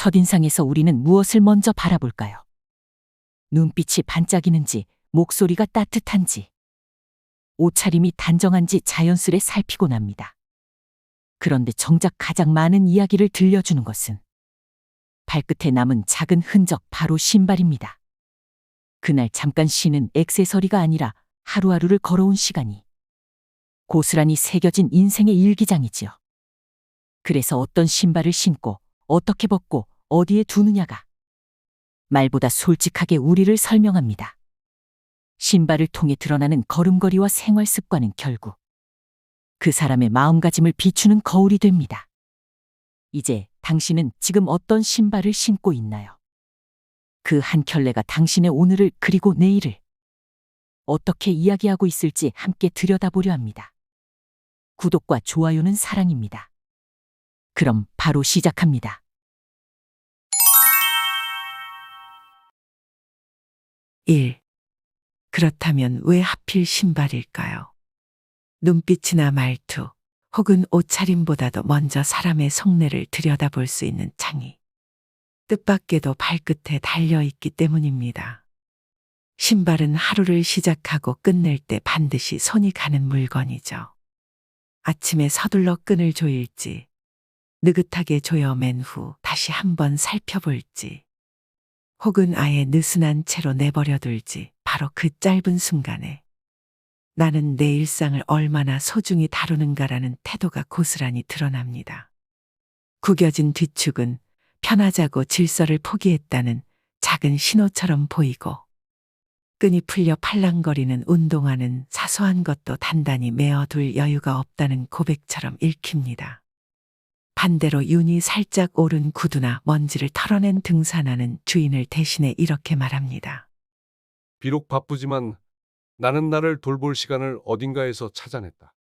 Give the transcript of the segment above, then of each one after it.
첫인상에서 우리는 무엇을 먼저 바라볼까요? 눈빛이 반짝이는지, 목소리가 따뜻한지, 옷차림이 단정한지 자연스레 살피곤 합니다. 그런데 정작 가장 많은 이야기를 들려주는 것은 발끝에 남은 작은 흔적 바로 신발입니다. 그날 잠깐 쉬는 액세서리가 아니라 하루하루를 걸어온 시간이 고스란히 새겨진 인생의 일기장이지요. 그래서 어떤 신발을 신고 어떻게 벗고 어디에 두느냐가 말보다 솔직하게 우리를 설명합니다. 신발을 통해 드러나는 걸음걸이와 생활 습관은 결국 그 사람의 마음가짐을 비추는 거울이 됩니다. 이제 당신은 지금 어떤 신발을 신고 있나요? 그 한 켤레가 당신의 오늘을 그리고 내일을 어떻게 이야기하고 있을지 함께 들여다보려 합니다. 구독과 좋아요는 사랑입니다. 그럼 바로 시작합니다. 1. 그렇다면 왜 하필 신발일까요? 눈빛이나 말투, 혹은 옷차림보다도 먼저 사람의 속내를 들여다볼 수 있는 창이 뜻밖에도 발끝에 달려있기 때문입니다. 신발은 하루를 시작하고 끝낼 때 반드시 손이 가는 물건이죠. 아침에 서둘러 끈을 조일지, 느긋하게 조여 맨 후 다시 한번 살펴볼지, 혹은 아예 느슨한 채로 내버려 둘지 바로 그 짧은 순간에 나는 내 일상을 얼마나 소중히 다루는가라는 태도가 고스란히 드러납니다. 구겨진 뒤축은 편하자고 질서를 포기했다는 작은 신호처럼 보이고 끈이 풀려 팔랑거리는 운동화는 사소한 것도 단단히 메어둘 여유가 없다는 고백처럼 읽힙니다. 반대로 윤이 살짝 오른 구두나 먼지를 털어낸 등산화는 주인을 대신해 이렇게 말합니다. 비록 바쁘지만 나는 나를 돌볼 시간을 어딘가에서 찾아냈다.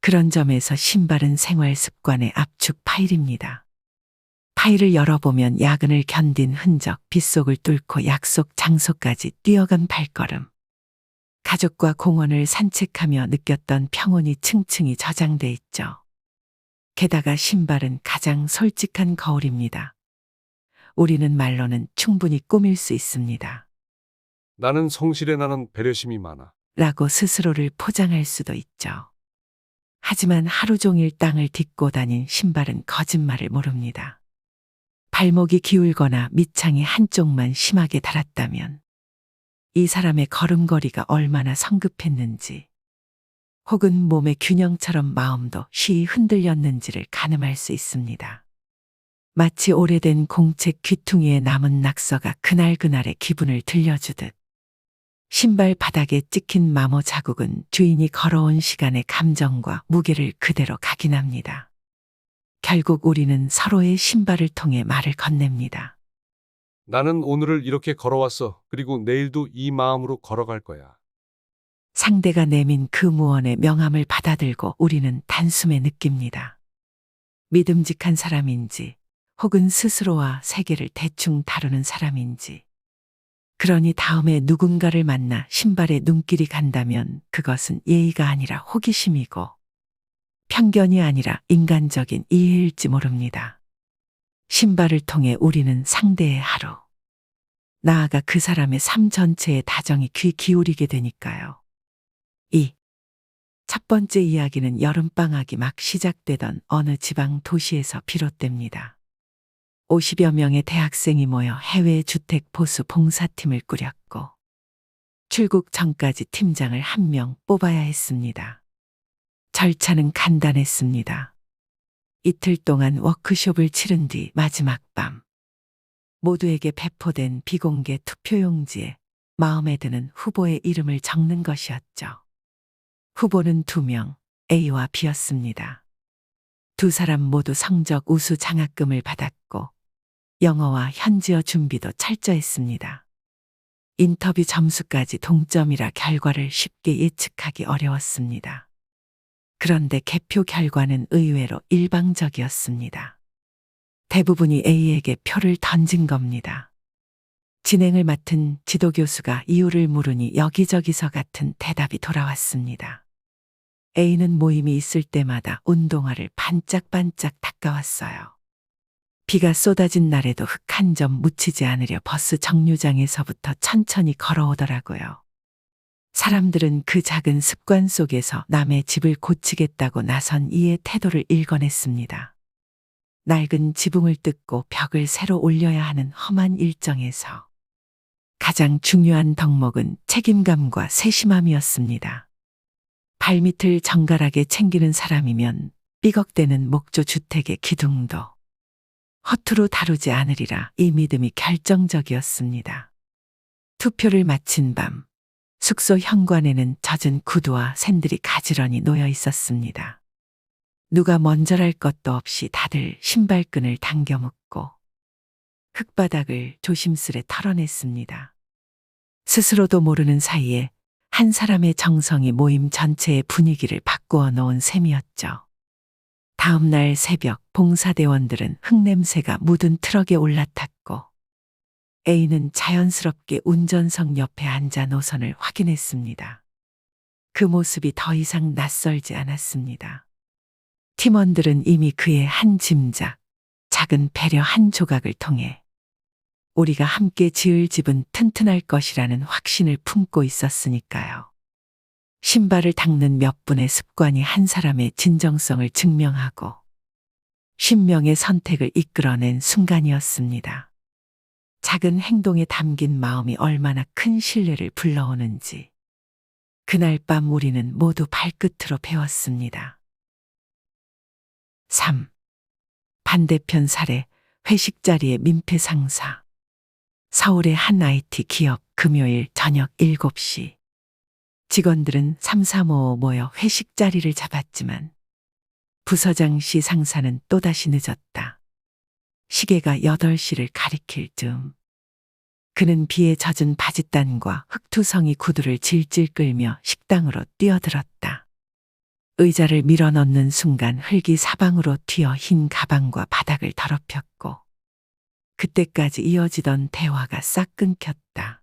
그런 점에서 신발은 생활 습관의 압축 파일입니다. 파일을 열어보면 야근을 견딘 흔적, 빗속을 뚫고 약속 장소까지 뛰어간 발걸음. 가족과 공원을 산책하며 느꼈던 평온이 층층이 저장돼 있죠. 게다가 신발은 가장 솔직한 거울입니다. 우리는 말로는 충분히 꾸밀 수 있습니다. 나는 성실해 나는 배려심이 많아. 라고 스스로를 포장할 수도 있죠. 하지만 하루 종일 땅을 딛고 다닌 신발은 거짓말을 모릅니다. 발목이 기울거나 밑창이 한쪽만 심하게 닳았다면 이 사람의 걸음걸이가 얼마나 성급했는지 혹은 몸의 균형처럼 마음도 쉬이 흔들렸는지를 가늠할 수 있습니다. 마치 오래된 공책 귀퉁이에 남은 낙서가 그날그날의 기분을 들려주듯 신발 바닥에 찍힌 마모 자국은 주인이 걸어온 시간의 감정과 무게를 그대로 각인합니다. 결국 우리는 서로의 신발을 통해 말을 건넵니다. 나는 오늘을 이렇게 걸어왔어. 그리고 내일도 이 마음으로 걸어갈 거야. 상대가 내민 그 무언의 명함을 받아들고 우리는 단숨에 느낍니다. 믿음직한 사람인지 혹은 스스로와 세계를 대충 다루는 사람인지 그러니 다음에 누군가를 만나 신발에 눈길이 간다면 그것은 예의가 아니라 호기심이고 편견이 아니라 인간적인 이해일지 모릅니다. 신발을 통해 우리는 상대의 하루, 나아가 그 사람의 삶 전체의 다정히 귀 기울이게 되니까요. 2. 첫 번째 이야기는 여름방학이 막 시작되던 어느 지방 도시에서 비롯됩니다. 50여 명의 대학생이 모여 해외 주택 보수 봉사팀을 꾸렸고 출국 전까지 팀장을 한 명 뽑아야 했습니다. 절차는 간단했습니다. 이틀 동안 워크숍을 치른 뒤 마지막 밤 모두에게 배포된 비공개 투표용지에 마음에 드는 후보의 이름을 적는 것이었죠. 후보는 두 명, A와 B였습니다. 두 사람 모두 성적 우수 장학금을 받았고 영어와 현지어 준비도 철저했습니다. 인터뷰 점수까지 동점이라 결과를 쉽게 예측하기 어려웠습니다. 그런데 개표 결과는 의외로 일방적이었습니다. 대부분이 A에게 표를 던진 겁니다. 진행을 맡은 지도교수가 이유를 물으니 여기저기서 같은 대답이 돌아왔습니다. A는 모임이 있을 때마다 운동화를 반짝반짝 닦아왔어요. 비가 쏟아진 날에도 흙 한 점 묻히지 않으려 버스 정류장에서부터 천천히 걸어오더라고요. 사람들은 그 작은 습관 속에서 남의 집을 고치겠다고 나선 이의 태도를 읽어냈습니다. 낡은 지붕을 뜯고 벽을 새로 올려야 하는 험한 일정에서 가장 중요한 덕목은 책임감과 세심함이었습니다. 발밑을 정갈하게 챙기는 사람이면 삐걱대는 목조 주택의 기둥도 허투루 다루지 않으리라 이 믿음이 결정적이었습니다. 투표를 마친 밤 숙소 현관에는 젖은 구두와 샌들이 가지런히 놓여 있었습니다. 누가 먼저랄 것도 없이 다들 신발끈을 당겨 묶고 흙바닥을 조심스레 털어냈습니다. 스스로도 모르는 사이에 한 사람의 정성이 모임 전체의 분위기를 바꾸어 놓은 셈이었죠. 다음 날 새벽 봉사대원들은 흙냄새가 묻은 트럭에 올라탔고 A는 자연스럽게 운전석 옆에 앉아 노선을 확인했습니다. 그 모습이 더 이상 낯설지 않았습니다. 팀원들은 이미 그의 한 짐작, 작은 배려 한 조각을 통해 우리가 함께 지을 집은 튼튼할 것이라는 확신을 품고 있었으니까요. 신발을 닦는 몇 분의 습관이 한 사람의 진정성을 증명하고 신명의 선택을 이끌어낸 순간이었습니다. 작은 행동에 담긴 마음이 얼마나 큰 신뢰를 불러오는지 그날 밤 우리는 모두 발끝으로 배웠습니다. 3. 반대편 사례 회식 자리의 민폐 상사 서울의 한 IT 기업 금요일 저녁 7시 직원들은 335 모여 회식 자리를 잡았지만 부서장 씨 상사는 또다시 늦었다. 시계가 8시를 가리킬 즈음. 그는 비에 젖은 바짓단과 흙투성이 구두를 질질 끌며 식당으로 뛰어들었다. 의자를 밀어 넣는 순간 흙이 사방으로 튀어 흰 가방과 바닥을 더럽혔고 그때까지 이어지던 대화가 싹 끊겼다.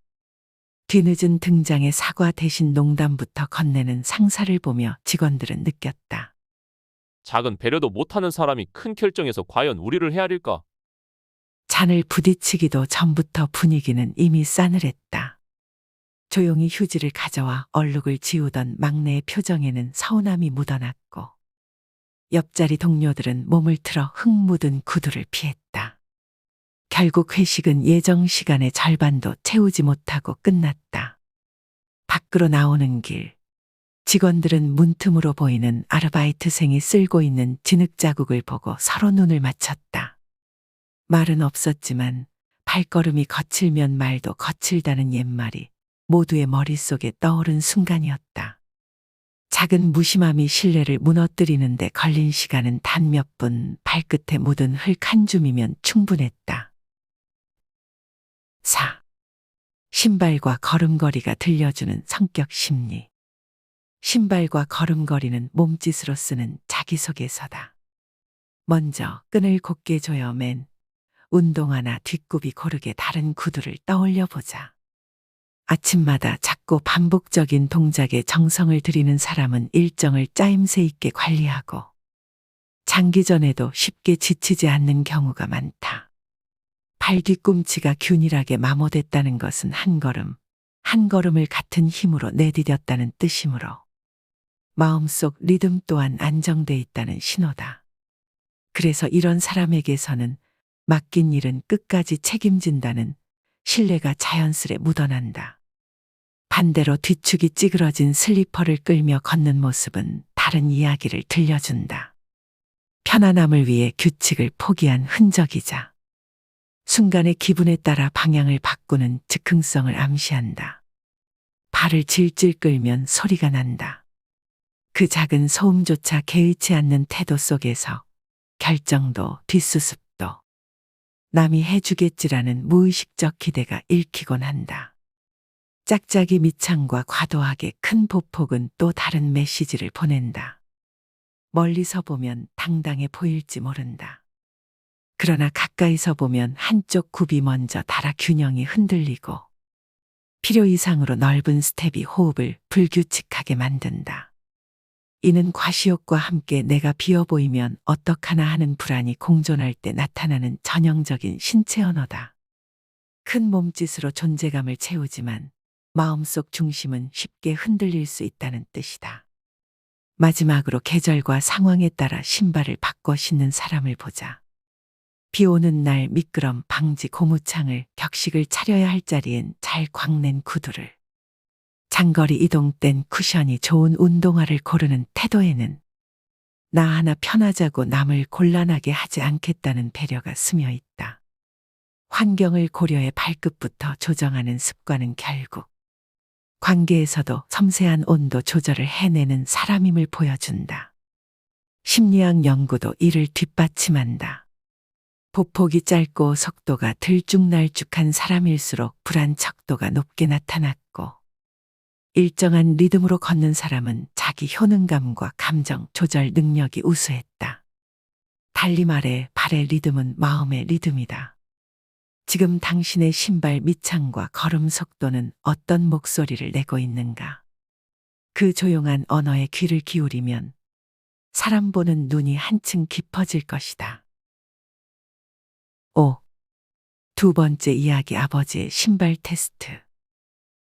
뒤늦은 등장의 사과 대신 농담부터 건네는 상사를 보며 직원들은 느꼈다. 작은 배려도 못하는 사람이 큰 결정에서 과연 우리를 헤아릴까? 잔을 부딪히기도 전부터 분위기는 이미 싸늘했다. 조용히 휴지를 가져와 얼룩을 지우던 막내의 표정에는 서운함이 묻어났고 옆자리 동료들은 몸을 틀어 흙 묻은 구두를 피했다. 결국 회식은 예정 시간의 절반도 채우지 못하고 끝났다. 밖으로 나오는 길, 직원들은 문틈으로 보이는 아르바이트생이 쓸고 있는 진흙 자국을 보고 서로 눈을 맞췄다. 말은 없었지만 발걸음이 거칠면 말도 거칠다는 옛말이 모두의 머릿속에 떠오른 순간이었다. 작은 무심함이 신뢰를 무너뜨리는데 걸린 시간은 단 몇 분 발끝에 묻은 흙 한 줌이면 충분했다. 4. 신발과 걸음걸이가 들려주는 성격 심리. 신발과 걸음걸이는 몸짓으로 쓰는 자기소개서다. 먼저 끈을 곧게 조여 맨 운동화나 뒷굽이 고르게 다른 구두를 떠올려 보자. 아침마다 작고 반복적인 동작에 정성을 들이는 사람은 일정을 짜임새 있게 관리하고 장기전에도 쉽게 지치지 않는 경우가 많다. 발 뒤꿈치가 균일하게 마모됐다는 것은 한 걸음, 한 걸음을 같은 힘으로 내디뎠다는 뜻이므로 마음속 리듬 또한 안정돼 있다는 신호다. 그래서 이런 사람에게서는 맡긴 일은 끝까지 책임진다는 신뢰가 자연스레 묻어난다. 반대로 뒤축이 찌그러진 슬리퍼를 끌며 걷는 모습은 다른 이야기를 들려준다. 편안함을 위해 규칙을 포기한 흔적이자 순간의 기분에 따라 방향을 바꾸는 즉흥성을 암시한다. 발을 질질 끌면 소리가 난다. 그 작은 소음조차 개의치 않는 태도 속에서 결정도 뒷수습도 남이 해주겠지라는 무의식적 기대가 읽히곤 한다. 짝짝이 밑창과 과도하게 큰 보폭은 또 다른 메시지를 보낸다. 멀리서 보면 당당해 보일지 모른다. 그러나 가까이서 보면 한쪽 굽이 먼저 달아 균형이 흔들리고 필요 이상으로 넓은 스텝이 호흡을 불규칙하게 만든다. 이는 과시욕과 함께 내가 비어 보이면 어떡하나 하는 불안이 공존할 때 나타나는 전형적인 신체 언어다. 큰 몸짓으로 존재감을 채우지만 마음속 중심은 쉽게 흔들릴 수 있다는 뜻이다. 마지막으로 계절과 상황에 따라 신발을 바꿔 신는 사람을 보자. 비 오는 날 미끄럼 방지 고무창을 격식을 차려야 할 자리엔 잘 광낸 구두를. 장거리 이동 땐 쿠션이 좋은 운동화를 고르는 태도에는 나 하나 편하자고 남을 곤란하게 하지 않겠다는 배려가 스며 있다. 환경을 고려해 발끝부터 조정하는 습관은 결국 관계에서도 섬세한 온도 조절을 해내는 사람임을 보여준다. 심리학 연구도 이를 뒷받침한다. 보폭이 짧고 속도가 들쭉날쭉한 사람일수록 불안 척도가 높게 나타났고, 일정한 리듬으로 걷는 사람은 자기 효능감과 감정 조절 능력이 우수했다. 달리 말해 발의 리듬은 마음의 리듬이다. 지금 당신의 신발 밑창과 걸음 속도는 어떤 목소리를 내고 있는가? 그 조용한 언어에 귀를 기울이면 사람 보는 눈이 한층 깊어질 것이다. 5. 두 번째 이야기 아버지의 신발 테스트.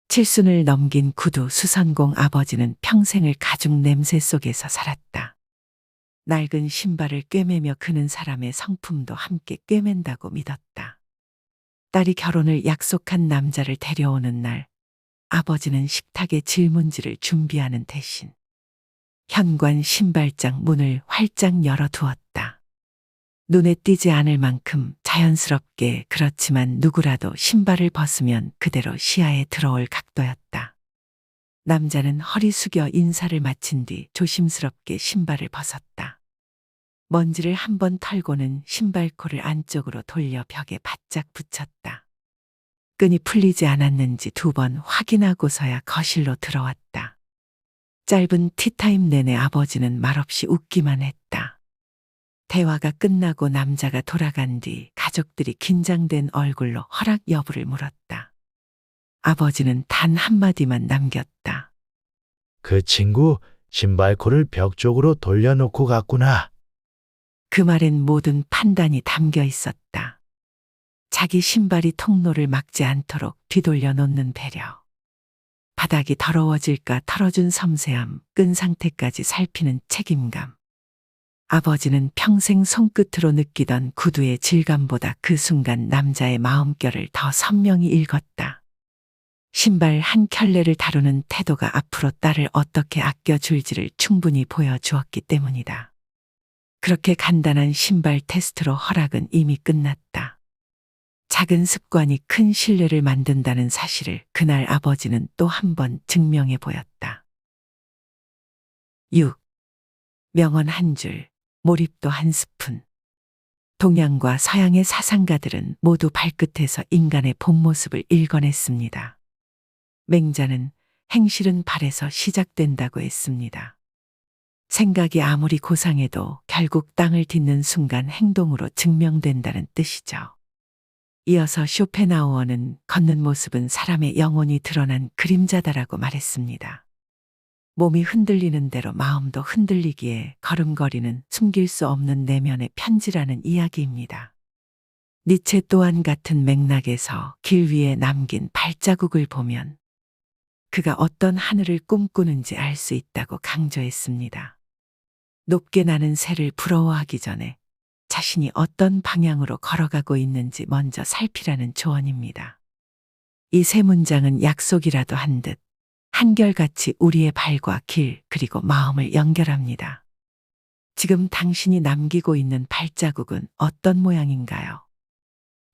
칠순을 넘긴 구두 수선공 아버지는 평생을 가죽 냄새 속에서 살았다. 낡은 신발을 꿰매며 그는 사람의 성품도 함께 꿰맨다고 믿었다. 딸이 결혼을 약속한 남자를 데려오는 날, 아버지는 식탁에 질문지를 준비하는 대신 현관 신발장 문을 활짝 열어두었다. 눈에 띄지 않을 만큼 자연스럽게 그렇지만 누구라도 신발을 벗으면 그대로 시야에 들어올 각도였다. 남자는 허리 숙여 인사를 마친 뒤 조심스럽게 신발을 벗었다. 먼지를 한 번 털고는 신발코를 안쪽으로 돌려 벽에 바짝 붙였다. 끈이 풀리지 않았는지 두 번 확인하고서야 거실로 들어왔다. 짧은 티타임 내내 아버지는 말없이 웃기만 했다. 대화가 끝나고 남자가 돌아간 뒤 가족들이 긴장된 얼굴로 허락 여부를 물었다. 아버지는 단 한마디만 남겼다. 그 친구 신발코를 벽 쪽으로 돌려놓고 갔구나. 그 말엔 모든 판단이 담겨 있었다. 자기 신발이 통로를 막지 않도록 뒤돌려 놓는 배려. 바닥이 더러워질까 털어준 섬세함, 끈 상태까지 살피는 책임감. 아버지는 평생 손끝으로 느끼던 구두의 질감보다 그 순간 남자의 마음결을 더 선명히 읽었다. 신발 한 켤레를 다루는 태도가 앞으로 딸을 어떻게 아껴줄지를 충분히 보여주었기 때문이다. 그렇게 간단한 신발 테스트로 허락은 이미 끝났다. 작은 습관이 큰 신뢰를 만든다는 사실을 그날 아버지는 또 한 번 증명해 보였다. 6. 명언 한 줄, 몰입도 한 스푼. 동양과 서양의 사상가들은 모두 발끝에서 인간의 본 모습을 읽어냈습니다. 맹자는 행실은 발에서 시작된다고 했습니다. 생각이 아무리 고상해도 결국 땅을 딛는 순간 행동으로 증명된다는 뜻이죠. 이어서 쇼펜하우어는 걷는 모습은 사람의 영혼이 드러난 그림자다라고 말했습니다. 몸이 흔들리는 대로 마음도 흔들리기에 걸음걸이는 숨길 수 없는 내면의 편지라는 이야기입니다. 니체 또한 같은 맥락에서 길 위에 남긴 발자국을 보면 그가 어떤 하늘을 꿈꾸는지 알 수 있다고 강조했습니다. 높게 나는 새를 부러워하기 전에 자신이 어떤 방향으로 걸어가고 있는지 먼저 살피라는 조언입니다. 이 세 문장은 약속이라도 한 듯 한결같이 우리의 발과 길 그리고 마음을 연결합니다. 지금 당신이 남기고 있는 발자국은 어떤 모양인가요?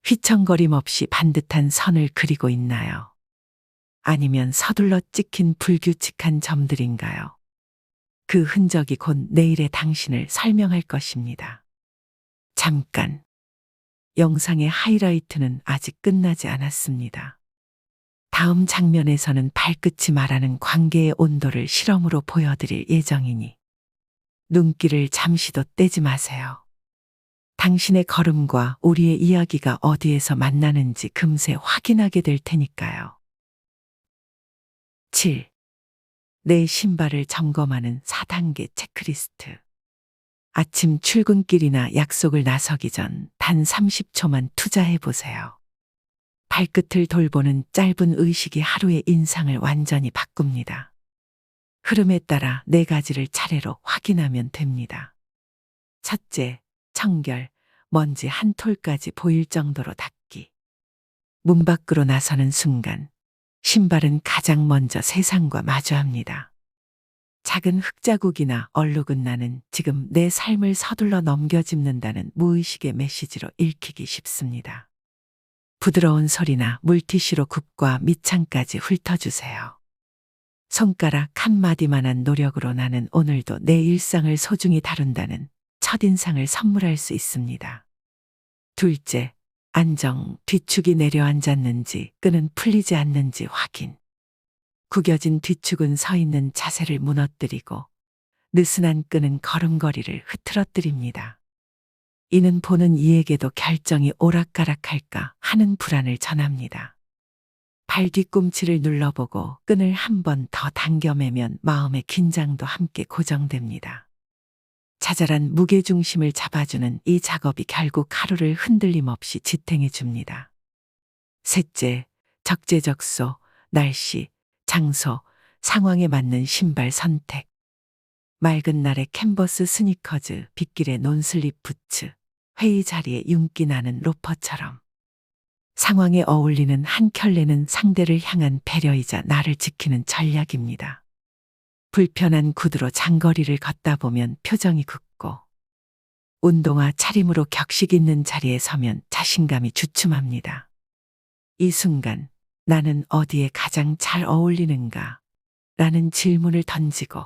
휘청거림 없이 반듯한 선을 그리고 있나요? 아니면 서둘러 찍힌 불규칙한 점들인가요? 그 흔적이 곧 내일의 당신을 설명할 것입니다. 잠깐. 영상의 하이라이트는 아직 끝나지 않았습니다. 다음 장면에서는 발끝이 말하는 관계의 온도를 실험으로 보여드릴 예정이니 눈길을 잠시도 떼지 마세요. 당신의 걸음과 우리의 이야기가 어디에서 만나는지 금세 확인하게 될 테니까요. 7. 내 신발을 점검하는 4단계 체크리스트. 아침 출근길이나 약속을 나서기 전 단 30초만 투자해 보세요. 발끝을 돌보는 짧은 의식이 하루의 인상을 완전히 바꿉니다. 흐름에 따라 네 가지를 차례로 확인하면 됩니다. 첫째, 청결, 먼지 한 톨까지 보일 정도로 닦기. 문 밖으로 나서는 순간, 신발은 가장 먼저 세상과 마주합니다. 작은 흙자국이나 얼룩은 나는 지금 내 삶을 서둘러 넘겨 짚는다는 무의식의 메시지로 읽히기 쉽습니다. 부드러운 소리나 물티슈로 굽과 밑창까지 훑어주세요. 손가락 한마디만한 노력으로 나는 오늘도 내 일상을 소중히 다룬다는 첫인상을 선물할 수 있습니다. 둘째, 안정, 뒤축이 내려앉았는지 끈은 풀리지 않는지 확인. 구겨진 뒤축은 서 있는 자세를 무너뜨리고 느슨한 끈은 걸음걸이를 흐트러뜨립니다. 이는 보는 이에게도 결정이 오락가락할까 하는 불안을 전합니다. 발 뒤꿈치를 눌러보고 끈을 한 번 더 당겨매면 마음의 긴장도 함께 고정됩니다. 자잘한 무게중심을 잡아주는 이 작업이 결국 하루를 흔들림 없이 지탱해 줍니다. 셋째, 적재적소, 날씨, 장소, 상황에 맞는 신발 선택. 맑은 날에 캔버스 스니커즈, 빗길에 논슬립 부츠, 회의 자리에 윤기 나는 로퍼처럼. 상황에 어울리는 한 켤레는 상대를 향한 배려이자 나를 지키는 전략입니다. 불편한 구두로 장거리를 걷다 보면 표정이 굳고 운동화 차림으로 격식 있는 자리에 서면 자신감이 주춤합니다. 이 순간 나는 어디에 가장 잘 어울리는가? 라는 질문을 던지고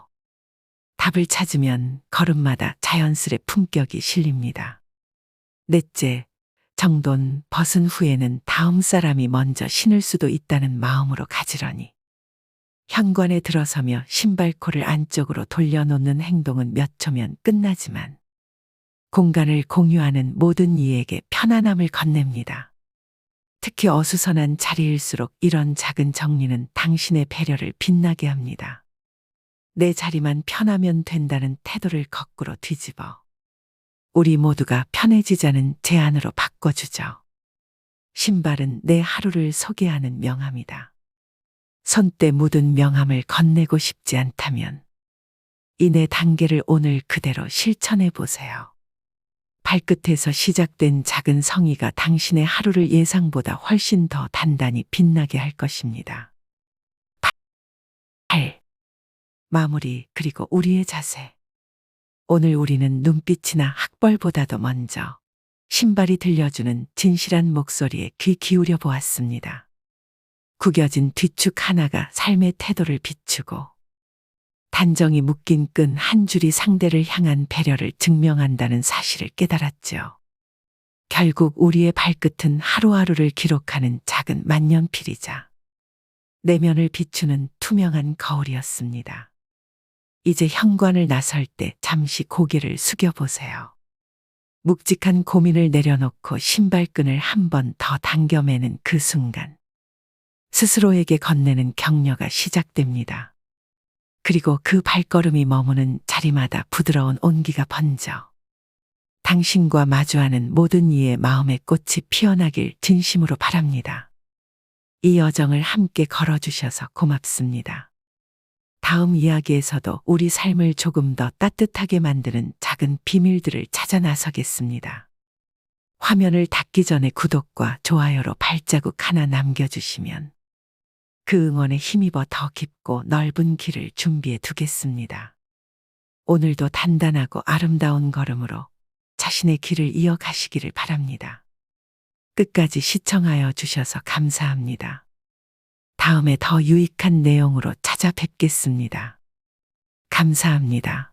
답을 찾으면 걸음마다 자연스레 품격이 실립니다. 넷째, 정돈 벗은 후에는 다음 사람이 먼저 신을 수도 있다는 마음으로 가지러니. 현관에 들어서며 신발코를 안쪽으로 돌려놓는 행동은 몇 초면 끝나지만 공간을 공유하는 모든 이에게 편안함을 건넵니다. 특히 어수선한 자리일수록 이런 작은 정리는 당신의 배려를 빛나게 합니다. 내 자리만 편하면 된다는 태도를 거꾸로 뒤집어 우리 모두가 편해지자는 제안으로 바꿔주죠. 신발은 내 하루를 소개하는 명함이다. 손때 묻은 명함을 건네고 싶지 않다면 이네 단계를 오늘 그대로 실천해 보세요. 발끝에서 시작된 작은 성의가 당신의 하루를 예상보다 훨씬 더 단단히 빛나게 할 것입니다. 8. 마무리 그리고 우리의 자세. 오늘 우리는 눈빛이나 학벌보다도 먼저 신발이 들려주는 진실한 목소리에 귀 기울여 보았습니다. 구겨진 뒤축 하나가 삶의 태도를 비추고 단정히 묶인 끈 한 줄이 상대를 향한 배려를 증명한다는 사실을 깨달았죠. 결국 우리의 발끝은 하루하루를 기록하는 작은 만년필이자 내면을 비추는 투명한 거울이었습니다. 이제 현관을 나설 때 잠시 고개를 숙여보세요. 묵직한 고민을 내려놓고 신발끈을 한 번 더 당겨매는 그 순간 스스로에게 건네는 격려가 시작됩니다. 그리고 그 발걸음이 머무는 자리마다 부드러운 온기가 번져 당신과 마주하는 모든 이의 마음의 꽃이 피어나길 진심으로 바랍니다. 이 여정을 함께 걸어주셔서 고맙습니다. 다음 이야기에서도 우리 삶을 조금 더 따뜻하게 만드는 작은 비밀들을 찾아 나서겠습니다. 화면을 닫기 전에 구독과 좋아요로 발자국 하나 남겨주시면 그 응원에 힘입어 더 깊고 넓은 길을 준비해 두겠습니다. 오늘도 단단하고 아름다운 걸음으로 자신의 길을 이어가시기를 바랍니다. 끝까지 시청하여 주셔서 감사합니다. 다음에 더 유익한 내용으로 찾아뵙겠습니다. 감사합니다.